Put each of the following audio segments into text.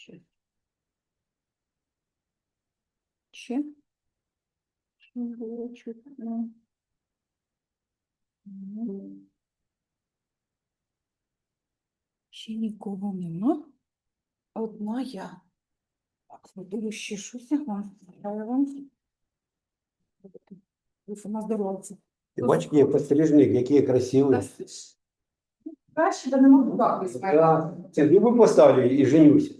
Ще. Ще? Що не було чутно? Ще нікого нема. Одна я. Так, буду ще щось. Вам. Ви на здоров'я. Ти бачиш, який пострижник, який красивий. Краще, да не можу так. Це губи поставлю і женюся.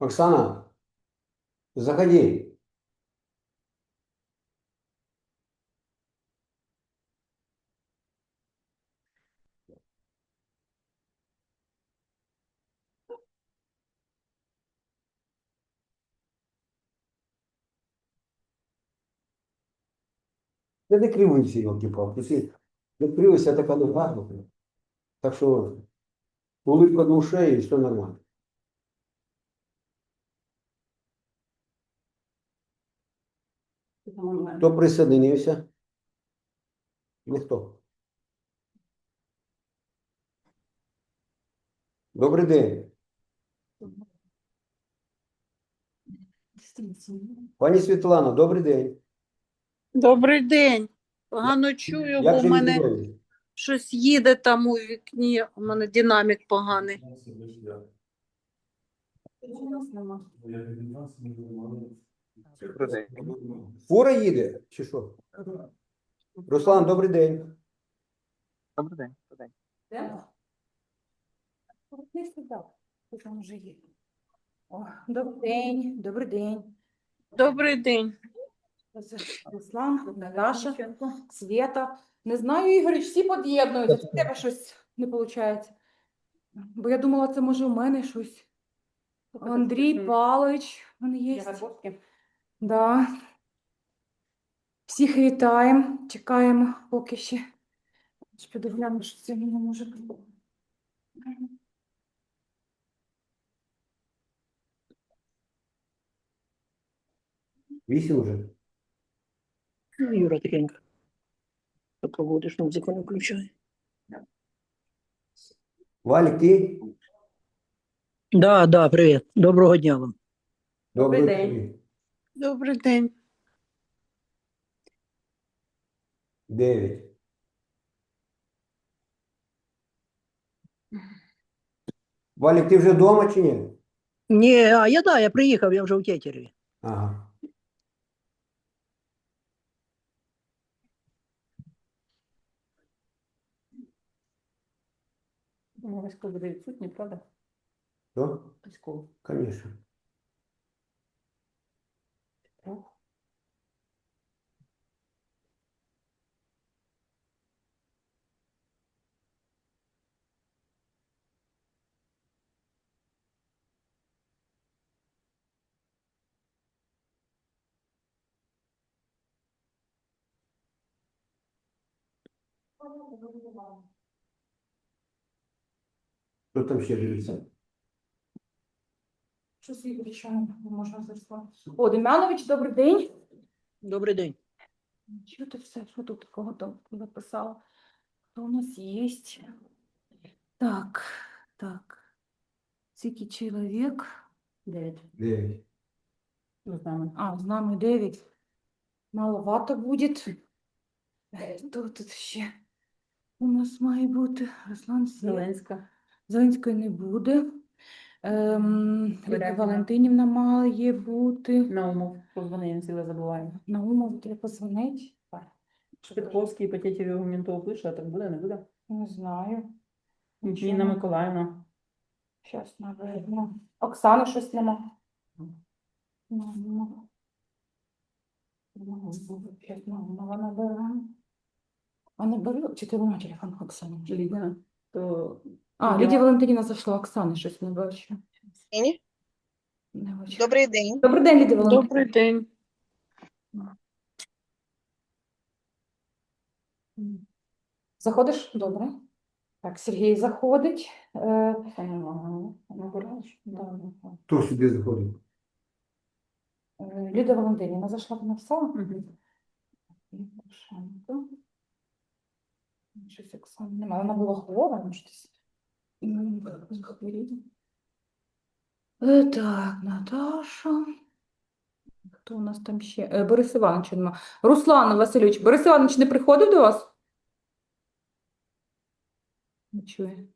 Оксана, заходи. Да не кривуйся, елки-палки. Ти не кривуйся, так оно гарно. Так що улыбка на ушей і все нормально. Хто присоединився? Ніхто. Добрий день. Пані Світлана, добрий день. Добрий день. Погано чую, бо в мене щось їде там у вікні, у мене динамік поганий. Фура їде, чи що? Руслан, добрий день. Добрий день. Добрий день, добрий день. Добрий день. Це Руслан, Наташа, Свєта. Не знаю, Ігорич, всі під'єднуються, в тебе щось не виходить. Бо я думала, це може у мене щось. Андрій Павлович, він є. Да. Всіх вітаємо, чекаємо поки ще. Піду гляну, що сьогодні не може бути. Вісім вже. Ну, Юра тихенько. Поки будеш, музику не включай. Валік, ти? Да, да, привіт. Доброго дня вам. Добрий день. Добрий день. Дев'ять. Валік, ти вже вдома чи ні? Ні, а я да, я приїхав, я вже в Тєтєреві. Ага. Ну, Васько буде відсутній, правда? Да? Васько. Конечно. Хто там ще дивиться? Щось Ігор, можна зайшла. О, Дем'янович, добрий день. Добрий день. Що ти все, що тут такого там написала? Хто у нас є? Так, так. Скільки чоловік? Дев'ять. Дев'ять. Ну, з нами. А, з нами дев'ять. Маловато буде. Хто тут ще? У нас має бути Руслан Сєв. Зеленська. Зеленської не буде. Ем, Варягіна. Валентинівна має бути. Наумов. Позвони, я ціле забуваю. Наумов треба позвонити. Шпитковський, Петєтєві Гумінтов пише, а так буде, не буде? Не знаю. Ніна Миколаївна. Щас наверно. Оксани щось нема. Ну, ну. Ну, ну, ну, вона бере. А не беру, чи ти вона телефон Оксани? Лідія. То А, Я- Лідія Валентинівна зайшла, Оксани щось не бачу. Ні? Не бачу. Добрий день. Добрий день, Лідія Валентинівна. Добрий день. Заходиш? Добре. Так, Сергій заходить. Е, Оксана да. Хто сюди заходить? Е, Лідія Валентинівна зайшла, вона написала? Мгм. Щось Оксани немає. Вона була хвора, може десь. Е, Так, Наташа. Хто у нас там ще? Е, Борис Іванович. Руслан Васильович. Борис Іванович не приходив до вас? Не чує.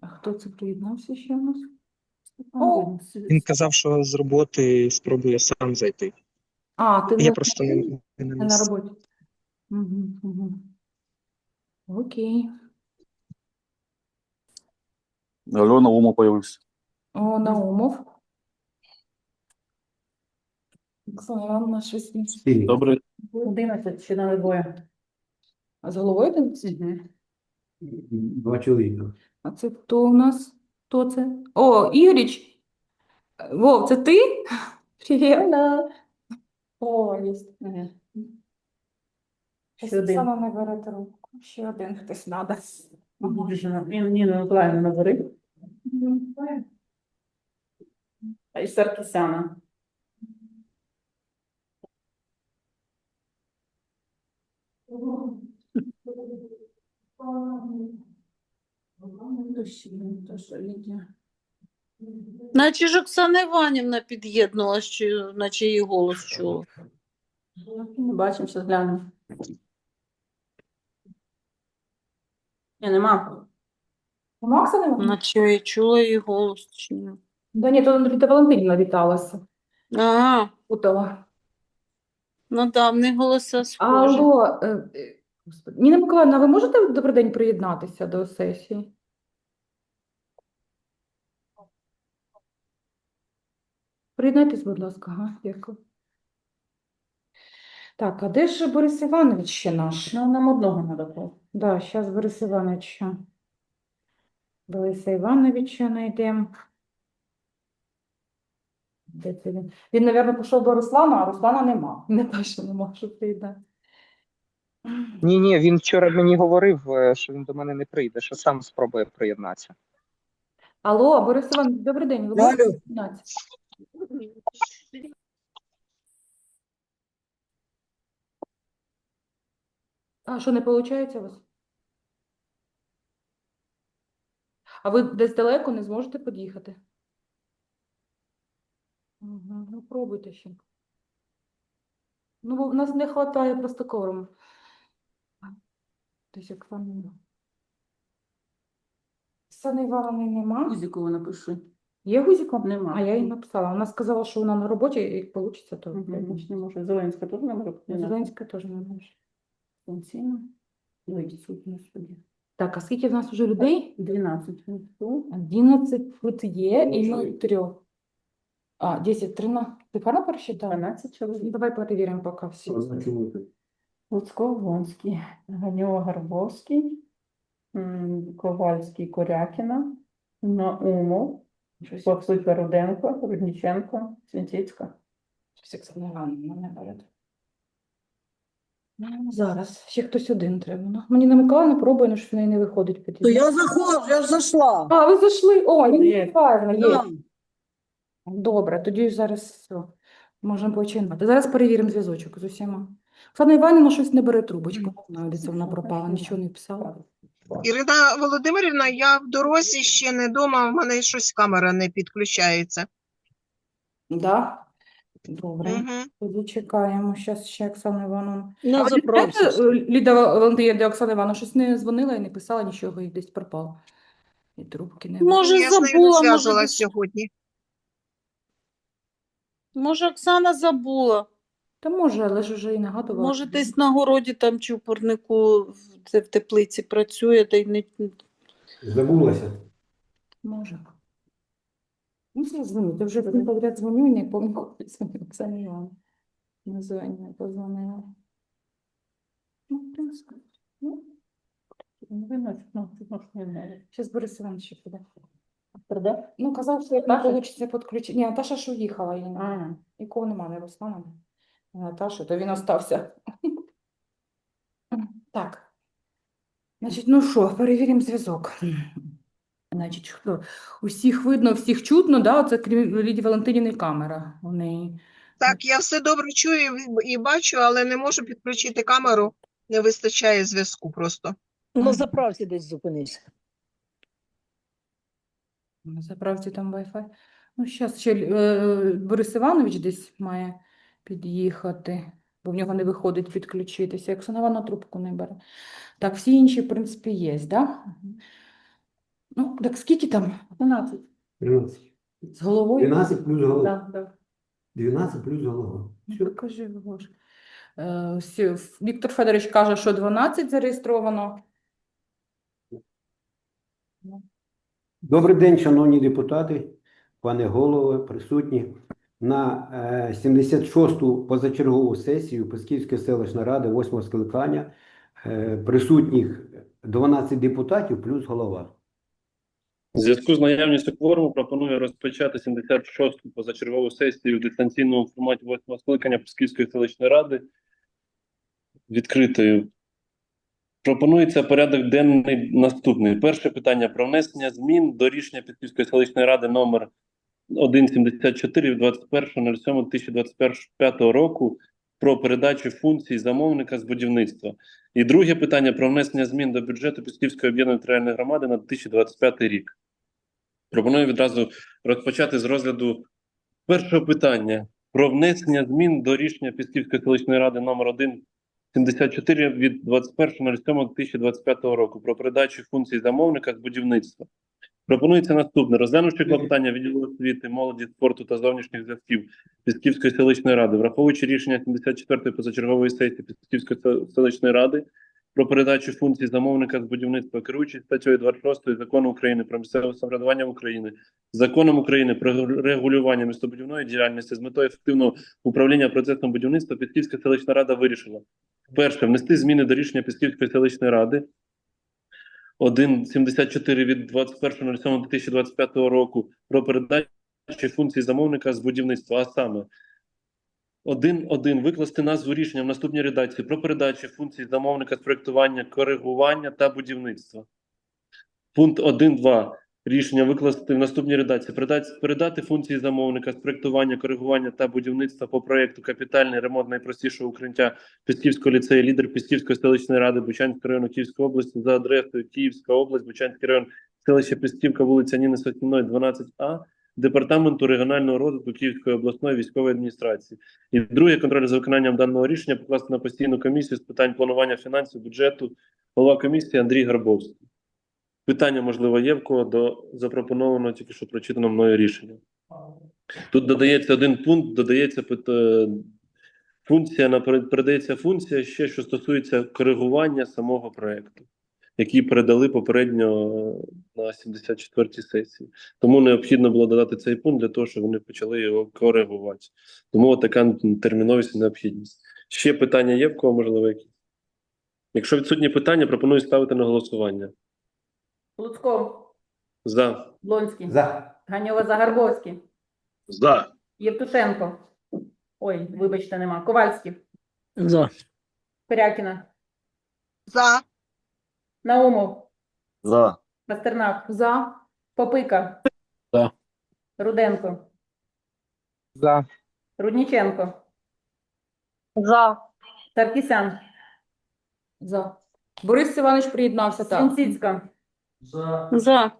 А хто це приєднався ще у нас? О! Він казав, що з роботи спробує сам зайти. А, ти Я не- просто не, Не на роботі. Угу, угу. Окей. Альона Ума появився. О, Наумов. Оксана Івановна щось не- Добре. 11, ще на двоє. А з головою один? Два чоловіка. А це хто у нас? Хто це? О, Ігоріч. Вов, це ти? Привіт. О, є. Ще один. Оксана не трубку. Ще один хтось надо. Він Ніну Миколаївну набери. А і Саркісяна. Наче ж Оксана Іванівна під'єднувалась, чи, наче її голос чула. Не бачимо, зараз глянемо. Ні, нема. Нема Оксани Івановни? Наче я чула її голос. Чи ні? Да ні, то Ліда Валентинівна віталася. Ага, Путала. ну да, в них голоса схожі. Алло, е, е, господи. Ніна Миколаївна, ви можете в добрий день приєднатися до сесії? Приєднайтесь, будь ласка, ага, дякую. Так, а де ж Борис Іванович ще наш? Ну, нам одного треба було. Да, зараз Борис Івановича. Бориса Івановича знайдемо. Де це він? Він, мабуть, пішов до Руслана, а Руслана нема. Не те, що нема, що прийде. Ні, ні, він вчора мені говорив, е, що він до мене не прийде, що сам спробує приєднатися. Алло, Борис Іванович, добрий день. Ви Алло. приєднатися? А що, не виходить у вас? А ви десь далеко не зможете під'їхати? Угу, ну пробуйте ще. Ну, бо в нас не вистачає просто кворуму. Тобто, Оксани нема. Оксани Івановни нема. Музику напиши. Є Гузіко? Нема. А я їй написала. Вона сказала, що вона на роботі, і як вийде, то приєднусь. Не може. Зеленська теж не може. Зеленська теж не може. Конституційна. Ой, відсутня, господи. Так, а скільки в нас вже людей? 12. 11 тут є, і ми трьох. А, 10, 13. Ти правильно пересчитала? 12 Ну, чоловік. Давай перевіримо поки всі. Луцько, Гонський, Ганьова, Гарбовський, м, Ковальський, Корякіна, Наумов, Щось, Боксуть Руденко, Рудніченко, Свінтіцька. Оксана Іванівна не поряд. Ну, Зараз, ще хтось один треба. Ну, мені намикала на пробую, але що в неї не виходить То я заходжу, я ж зайшла. А, ви зайшли? О, Є. правильно, є. Да. Добре, тоді зараз все. Можемо починати. Зараз перевіримо зв'язочок з усіма. Оксана Іванівна щось не бере трубочку. Не знаю, де це вона пропала, нічого не писала. Ірина Володимирівна, я в дорозі ще не вдома, в мене щось камера не підключається. Да? Добре. Угу. Тоді чекаємо. Зараз ще Оксана Івановна. Ви знаєте, заправці. е, Ліда Валентина, де Оксана Івановна щось не дзвонила і не писала нічого, і десь пропала. І трубки не Може, Я з нею забула, може, зв'язувалась десь- сьогодні. Може, Оксана забула. Та може, але ж вже і нагадувала. Може, десь на городі там чи в парнику в, це в теплиці працює, та й не Забулася. Може. Ну, все дзвоню. Ти вже не подряд дзвоню і не Оксані Івановні. Не дзвоню, позвонила. Ну, в принципі, ну, Не видно, ну, тут може не знаю. Щас Борис Іванович ще піде. Прийде? Ну, казав, що як не вийде підключити. Ні, Наташа ж уїхала, її немає. А, Нікого немає, не Руслана, не Наташі, то він остався. Так. Значить, ну що, перевіримо зв'язок. Значить, хто? Усіх видно, всіх чутно, да? Це крім Лідії Валентинівни камера у неї. Так, я все добре чую і- і бачу, але не можу підключити камеру. Не вистачає зв'язку просто. На заправці десь зупинися. На заправці там Wi-Fi. Ну, зараз ще е, Борис Іванович десь має під'їхати, бо в нього не виходить підключитися. Оксана Івановна трубку не бере. Так, всі інші, в принципі, є, да? Ну, так скільки там? 12. 13. З головою? 12 плюс голова. Да, да. 12 плюс голова. Ну, Покажи, Гош. Е, всі- Віктор Федорович каже, що 12 зареєстровано. Добрий день, шановні депутати, пане голове, присутні. На е, 76-ту позачергову сесію Песківської селищної ради 8 скликання е, присутніх 12 депутатів плюс голова. У зв'язку з наявністю кворуму пропоную розпочати 76-ту позачергову сесію в дистанційному форматі 8 скликання Псківської селищної ради відкритою. Пропонується порядок денний наступний. Перше питання про внесення змін до рішення Псківської селищної ради номер 174 від 21.07.2025 року про передачу функцій замовника з будівництва. І друге питання про внесення змін до бюджету Пісківської об'єднаної територіальної громади на 2025 рік. Пропоную відразу розпочати з розгляду першого питання про внесення змін до рішення Пісківської селищної ради номер 1 74 від 21.07.2025 року про передачу функцій замовника з будівництва. Пропонується наступне. Розглянувши клопотання відділу освіти, молоді, спорту та зовнішніх зв'язків Пісківської селищної ради, враховуючи рішення 74-ї позачергової сесії Пісківської селищної ради про передачу функцій замовника з будівництва, керуючись статтею 26 Закону України про місцеве самоврядування України, Законом України про регулювання містобудівної діяльності з метою ефективного управління процесом будівництва, Пісківська селищна рада вирішила перше внести зміни до рішення Пісківської селищної ради 1.74 від 21.07.2025 року про передачу функцій замовника з будівництва, а саме 1.1. Викласти назву рішення в наступній редакції про передачу функцій замовника з проєктування, коригування та будівництва. Пункт 1.2. Рішення викласти в наступній редакції. Передати, функції замовника з проєктування, коригування та будівництва по проєкту капітальний ремонт найпростішого укриття Пісківського ліцею, лідер Пісківської селищної ради Бучанського району Київської області за адресою Київська область, Бучанський район, селище Пісківка, вулиця Ніни Сосніної, 12А, Департаменту регіонального розвитку Київської обласної військової адміністрації. І друге, контроль за виконанням даного рішення покласти на постійну комісію з питань планування фінансів, бюджету, голова комісії Андрій Гарбовський. Питання, можливо, є в кого до запропонованого тільки що прочитаного мною рішення. Тут додається один пункт, додається е, функція, передається функція ще, що стосується коригування самого проекту. який передали попередньо на 74-й сесії. Тому необхідно було додати цей пункт для того, щоб вони почали його коригувати. Тому така терміновість і необхідність. Ще питання є в кого, можливо, які? Якщо відсутні питання, пропоную ставити на голосування. Луцько, За. Блонський, За. Ганьова Загарбовський, За. Євтушенко. Ой, вибачте, нема. Ковальський, За. Корякіна, За. Наумов, За. Пастернак. За. Попика. За. Руденко, За. Рудніченко, За. Саркісян, За. Борис Іванович приєднався, так. Свінціцька, За. За.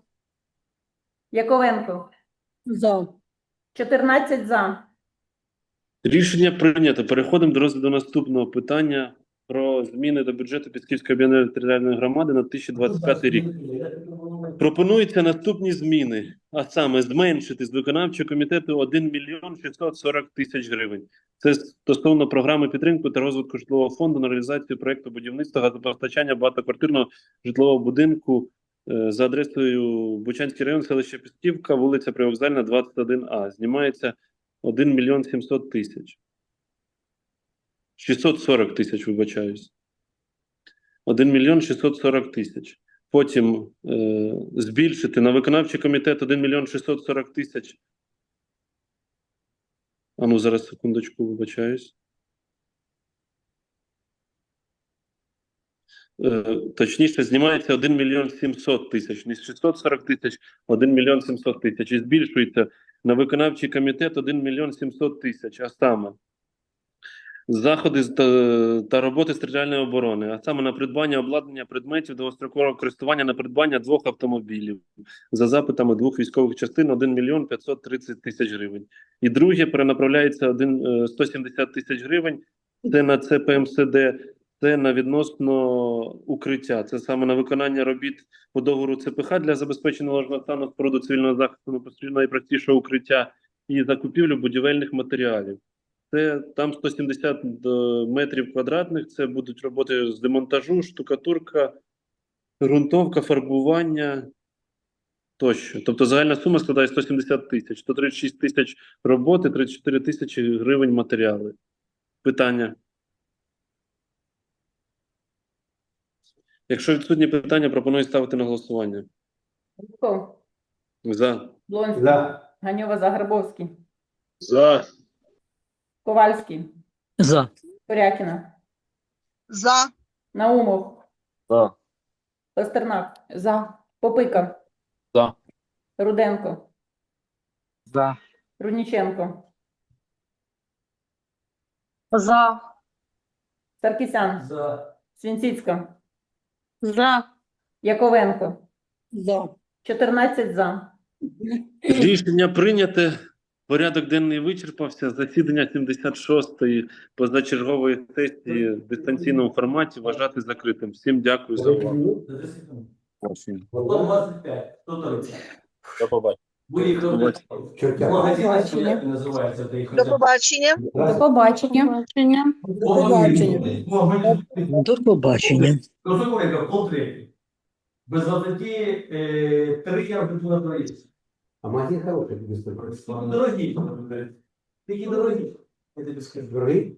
Яковенко. За. 14 за. Рішення прийнято. Переходимо до розгляду наступного питання про зміни до бюджету Пісківської об'єднаної територіальної громади на 2025 рік. Пропонуються наступні зміни, а саме зменшити з виконавчого комітету 1 мільйон 640 тисяч гривень. Це стосовно програми підтримки та розвитку житлового фонду на реалізацію проекту будівництва газопостачання багатоквартирного житлового будинку за адресою Бучанський район, селище Пісківка, вулиця Привокзальна, 21А. Знімається 1 мільйон 700 тисяч. 640 тисяч, вибачаюсь. 1 мільйон 640 тисяч. Потім е, збільшити на виконавчий комітет 1 мільйон 640 тисяч. А ну, зараз секундочку, вибачаюсь. Точніше, знімається 1 мільйон 700 тисяч, не 640 тисяч, 1 мільйон 700 тисяч. І збільшується на виконавчий комітет 1 мільйон 700 тисяч, а саме заходи та, та роботи територіальної оборони, а саме на придбання обладнання предметів довгострокового користування на придбання двох автомобілів за запитами двох військових частин 1 мільйон 530 тисяч гривень. І друге перенаправляється 1, е, 170 тисяч гривень. Це на ЦПМСД, це на відносно укриття. Це саме на виконання робіт по договору ЦПХ для забезпечення належного стану споруду цивільного захисту найпрості- найпростішого укриття і закупівлю будівельних матеріалів. Це там 170 метрів квадратних. Це будуть роботи з демонтажу, штукатурка, ґрунтовка, фарбування тощо. Тобто загальна сума складає 170 тисяч, 136 тисяч роботи, 34 тисячі гривень матеріали. Питання. Якщо відсутні питання, пропоную ставити на голосування. Луцько, За. Блонський, За. Ганьова Загарбовський, За. Ковальський, За. Корякіна, За. Наумов, За. Пастернак, За. Попика, За. Руденко, За. Рудніченко, За. Саркісян, За. Свінціцька, За. Яковенко. За. 14 за. Рішення прийняте. Порядок денний вичерпався. Засідання 76-ї позачергової сесії в дистанційному форматі вважати закритим. Всім дякую за увагу. Потом 25. До побачення. Будь-який Чертя. Як називається? Та їх До побачення. До побачення. Бачення. До побачення. Козакурика, пол третій. Без 23 е, три я вже туди проїзд. А магазин хороший, без Дорогі. Такі дорогі. Я тобі скажу. Дорогі?